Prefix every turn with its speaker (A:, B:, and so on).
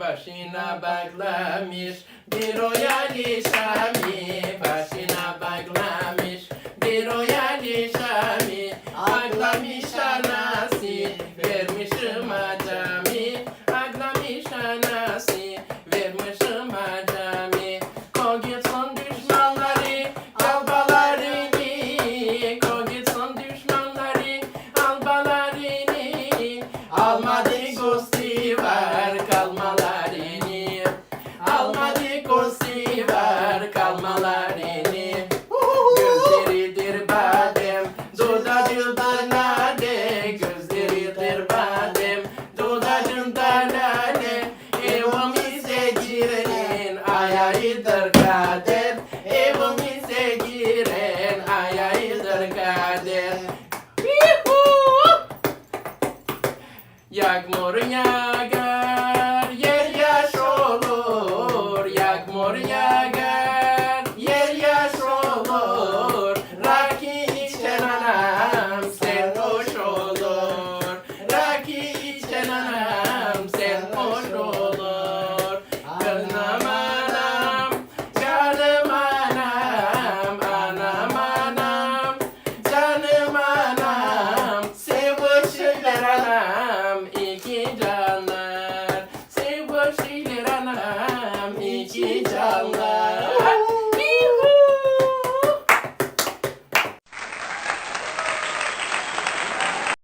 A: Başına bağlamış bir oyalı şami Başına bağlamış bir oyalı şami Ağlamış anası vermişim acami. Ağlamış anası vermişim acami. Ko gitsin düşmanları albalarını Ko gitsin düşmanları albalarını Almadı gosti ayağıdır kader Evimize giren ayağıdır kader! Yağmur yağar, yer yaş olur. Yağmur yağar, yer yaş olur. Raki içen anam sen hoş olur. Raki içen anam 你即将来。